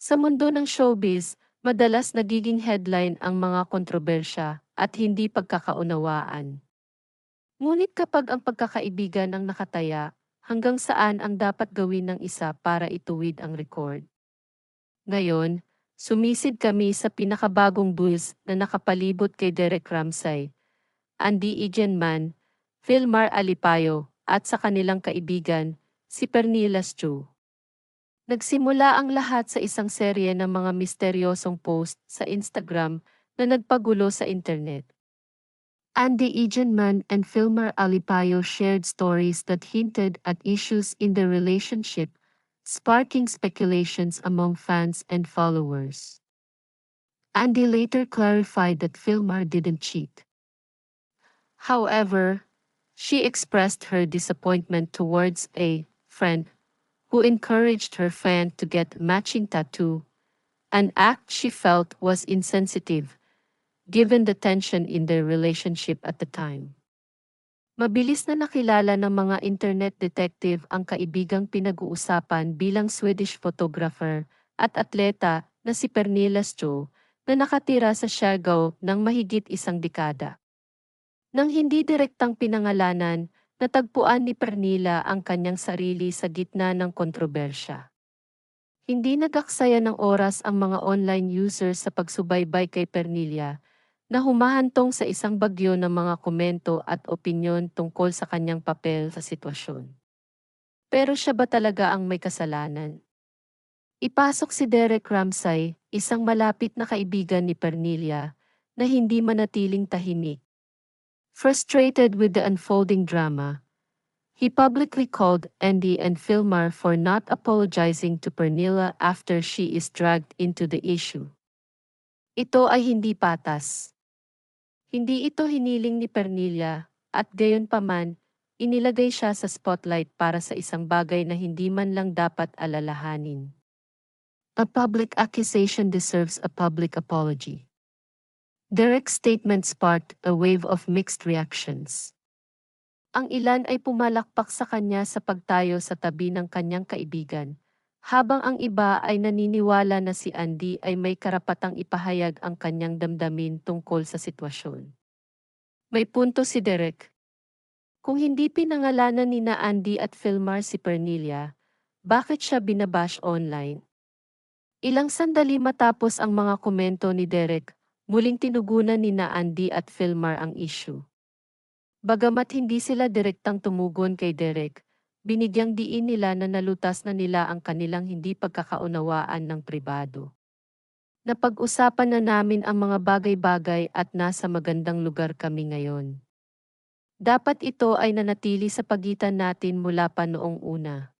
Sa mundo ng showbiz, madalas nagiging headline ang mga kontrobersya at hindi pagkakaunawaan. Ngunit kapag ang pagkakaibigan ang nakataya, hanggang saan ang dapat gawin ng isa para ituwid ang record? Ngayon, sumisid kami sa pinakabagong buzz na nakapalibot kay Derek Ramsay, Andy Egenman, Philmar Alipayo, at sa kanilang kaibigan, si Pernilas Chu. Nagsimula ang lahat sa isang serye ng mga misteryosong post sa Instagram na nagpagulo sa internet. Andy Egenman and Filmar Alipayo shared stories that hinted at issues in their relationship, sparking speculations among fans and followers. Andy later clarified that Filmar didn't cheat. However, she expressed her disappointment towards a friend who encouraged her fan to get matching tattoo, an act she felt was insensitive, given the tension in their relationship at the time. Mabilis na nakilala ng mga internet detective ang kaibigang pinag-uusapan bilang Swedish photographer at atleta na si Pernilla Stro na nakatira sa Siargao ng mahigit isang dekada. Nang hindi direktang pinangalanan, natagpuan ni Pernilla ang kanyang sarili sa gitna ng kontrobersya. Hindi nagaksaya ng oras ang mga online users sa pagsubaybay kay Pernilla na humahantong sa isang bagyo ng mga komento at opinyon tungkol sa kanyang papel sa sitwasyon. Pero siya ba talaga ang may kasalanan? Ipasok si Derek Ramsay, isang malapit na kaibigan ni Pernilla, na hindi manatiling tahimik. Frustrated with the unfolding drama, he publicly called Andy and Filmar for not apologizing to Pernilla after she is dragged into the issue. Ito ay hindi patas. Hindi ito hiniling ni Pernilla, at gayon paman, inilagay siya sa spotlight para sa isang bagay na hindi man lang dapat alalahanin. A public accusation deserves a public apology. Derek's statement sparked a wave of mixed reactions. Ang ilan ay pumalakpak sa kanya sa pagtayo sa tabi ng kanyang kaibigan, habang ang iba ay naniniwala na si Andy ay may karapatang ipahayag ang kanyang damdamin tungkol sa sitwasyon. May punto si Derek. Kung hindi pinangalanan ni na Andy at Filmar si Pernilla, bakit siya binabash online? Ilang sandali matapos ang mga komento ni Derek, muling tinugunan ni na Andy at Filmar ang issue. Bagamat hindi sila direktang tumugon kay Derek, binigyang diin nila na nalutas na nila ang kanilang hindi pagkakaunawaan ng pribado. Napag-usapan na namin ang mga bagay-bagay at nasa magandang lugar kami ngayon. Dapat ito ay nanatili sa pagitan natin mula pa noong una.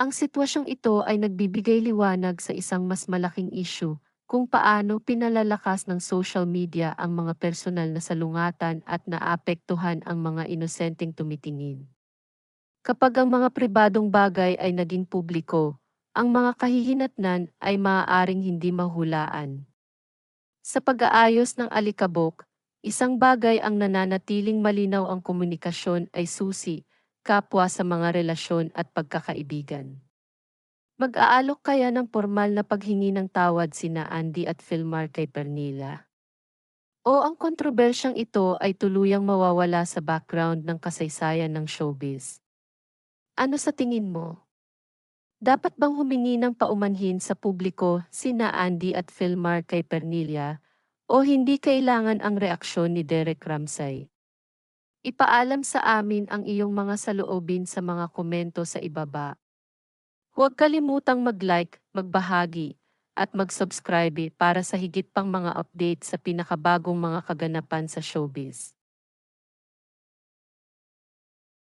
Ang sitwasyong ito ay nagbibigay liwanag sa isang mas malaking issue kung paano pinalalakas ng social media ang mga personal na salungatan at naapektuhan ang mga inosenteng tumitingin. Kapag ang mga pribadong bagay ay naging publiko, ang mga kahihinatnan ay maaaring hindi mahulaan. Sa pag-aayos ng alikabok, isang bagay ang nananatiling malinaw ang komunikasyon ay susi, kapwa sa mga relasyon at pagkakaibigan. Mag-aalok kaya ng formal na paghingi ng tawad sina Andy at Filmar kay Pernilla? O ang kontrobersyang ito ay tuluyang mawawala sa background ng kasaysayan ng showbiz? Ano sa tingin mo? Dapat bang humingi ng paumanhin sa publiko sina Andy at Filmar kay Pernilla o hindi kailangan ang reaksyon ni Derek Ramsay? Ipaalam sa amin ang iyong mga saloobin sa mga komento sa ibaba. Huwag kalimutang mag-like, magbahagi, at mag-subscribe para sa higit pang mga update sa pinakabagong mga kaganapan sa showbiz.